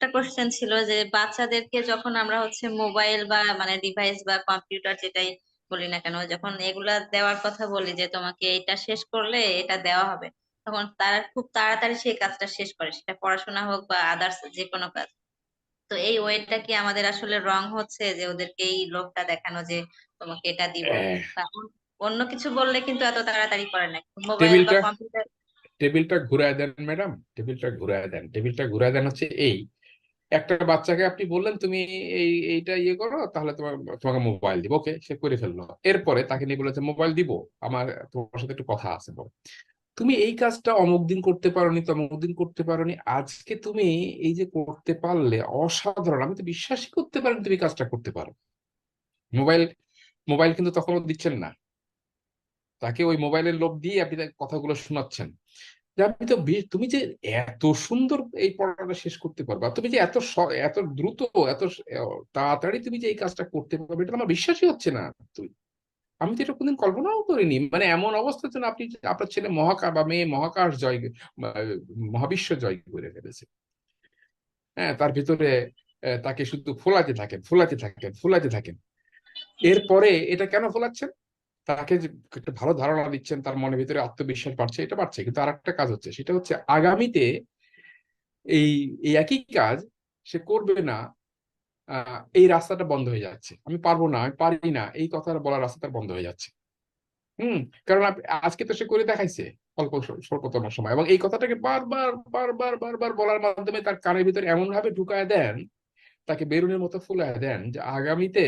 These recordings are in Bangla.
আরেকটা কোশ্চেন ছিল যে বাচ্চাদেরকে যখন আমরা হচ্ছে মোবাইল বা মানে ডিভাইস বা কম্পিউটার যেটাই বলি না কেন যখন এগুলা দেওয়ার কথা বলি যে তোমাকে এটা শেষ করলে এটা দেওয়া হবে তখন তারা খুব তাড়াতাড়ি সেই কাজটা শেষ করে সেটা পড়াশোনা হোক বা আদার্স যে কোনো কাজ। তো এই ওয়েটা কি আমাদের আসলে রং হচ্ছে যে ওদেরকে এই লোভটা দেখানো যে তোমাকে এটা দিব? আহ, অন্য কিছু বললে কিন্তু এত তাড়াতাড়ি করে না। মোবাইল বা কম্পিউটার টেবিলটা ঘুরায় দেন ম্যাডাম টেবিলটা ঘুরায় দেন। টেবিলটা ঘুরায় দেন হচ্ছে এই একটা বাচ্চাকে আপনি বললেন, তুমি এই, এইটা ইয়ে করো, তাহলে তোমার, তোমাকে মোবাইল দিব। ওকে, সে করে ফেলল। এরপরে তাকে নিয়ে বলেছে মোবাইল দিব, আমার, তোমার সাথে একটু কথা আছে, বলো। তুমি এই কাজটা অমুক দিন করতে পারোনি, তমুক দিন করতে পারোনি, আজকে তুমি এই যে করতে পারলে, অসাধারণ, আমি তো বিশ্বাসই করতে পারিনি তুমি কাজটা করতে পারো। মোবাইল মোবাইল কিন্তু তখনও দিচ্ছেন না। তাকে ওই মোবাইলের লোভ দিয়ে আপনি কথাগুলো শোনাচ্ছেন। আমি তো তুমি যে এত সুন্দর এই পড়াটা শেষ করতে পারবা, তুমি যে এত এত দ্রুত, এত তাড়াতাড়ি তুমি যে এই কাজটা করতে পারবে, এটা আমার বিশ্বাসই হচ্ছে না তুই। আমি তো এটা কোনদিন কল্পনাও করিনি। মানে এমন অবস্থার জন্য আপনি আপনার ছেলে মহাকাশ বা মেয়ে মহাকাশ জয় মহাবিশ্ব জয় করে ফেলেছে। হ্যাঁ তার ভিতরে তাকে শুধু ফোলাতে থাকেন ফোলাতে থাকেন ফোলাতে থাকেন। এরপরে এটা কেন ফোলাচ্ছেন? তাকে একটা ভালো ধারণা দিচ্ছেন, তার মনের ভিতরে আত্মবিশ্বাস বাড়ছে, এটা বাড়ছে। কিন্তু আর একটা কাজ হচ্ছে, সেটা হচ্ছে আগামীতে এই এই একই কাজ সে করবে না এই রাস্তাটা বন্ধ হয়ে যাচ্ছে। আমি পারব না, আমি পারি না, এই কথাটা বলার রাস্তাটা বন্ধ হয়ে যাচ্ছে। হুম? কারণ আজকে তো সে করে দেখাইছে অল্প স্ব- স্বল্পতম সময় এবং এই কথাটাকে বারবার বারবার বারবার বলার মাধ্যমে তার কানের ভিতরে এমন ভাবে ঢুকায় দেন, তাকে বেরুনের মতো ফুলায় দেন যে আগামীতে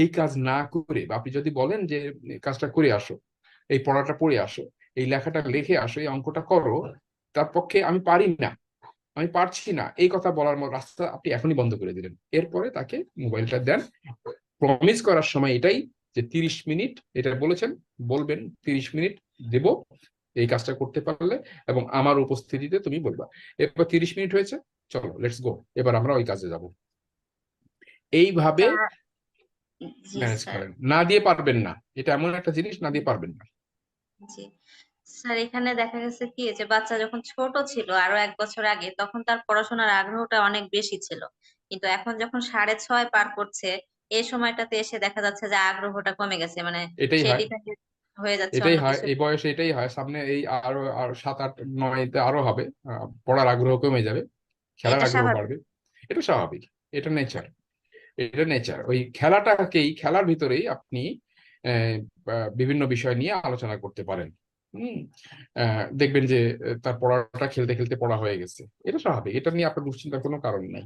এই কাজ না করে, বা আপনি যদি বলেন যে কাজটা করে আসো, এই পড়াটা পড়ে আসো, এই লেখাটা লিখে আসো, এই অঙ্কটা করো, তার পক্ষে আমি পারি না, আমি পারছি না, এই কথা বলার মতো রাস্তা আপনি এখনই বন্ধ করে দিলেন। এরপরে তাকে মোবাইলটা দেন। প্রমিস করার সময় এটাই যে তিরিশ মিনিট, এটা বলেছেন, বলবেন, তিরিশ মিনিট দেব, এই কাজটা করতে পারলে, এবং আমার উপস্থিতিতে তুমি বলবা। এরপর তিরিশ মিনিট হয়েছে, চলো লেটস গো এবার আমরা ওই কাজে যাব। এইভাবে ম্যানেজ স্যার করেন। না দিয়ে পারবেন না। এটা এমন একটা জিনিস না দিয়ে পারবেন না। জি। স্যার এখানে দেখা গেছে কি যে বাচ্চা যখন ছোট ছিল আরও এক বছর আগে তখন তার পড়াশোনার আগ্রহটা অনেক বেশি ছিল। কিন্তু এখন যখন সাড়ে ছয় পার করছে এই সময়টাতে এসে দেখা যাচ্ছে যে আগ্রহটা কমে গেছে। মানে এটাই হয়। হয়ে যাচ্ছে এটাই হয়। এই বয়সে এটাই হয়। সামনে এই আরও আর সাত আট নয়তে আরও হবে। পড়ার আগ্রহ কমে যাবে। খেলার এটা আগ্রহ স্বাভাবিক। বাড়বে। এটা স্বাভাবিক। এটা নেচার। এটা নেচার ওই খেলাটাকেই, খেলার ভিতরেই আপনি বিভিন্ন বিষয় নিয়ে আলোচনা করতে পারেন। হম? দেখবেন যে, তার পড়াটা খেলতে খেলতে পড়া হয়ে গেছে। এটা স্বাভাবিক। এটা নিয়ে আপনার দুশ্চিন্তার কোনো কারণ নাই।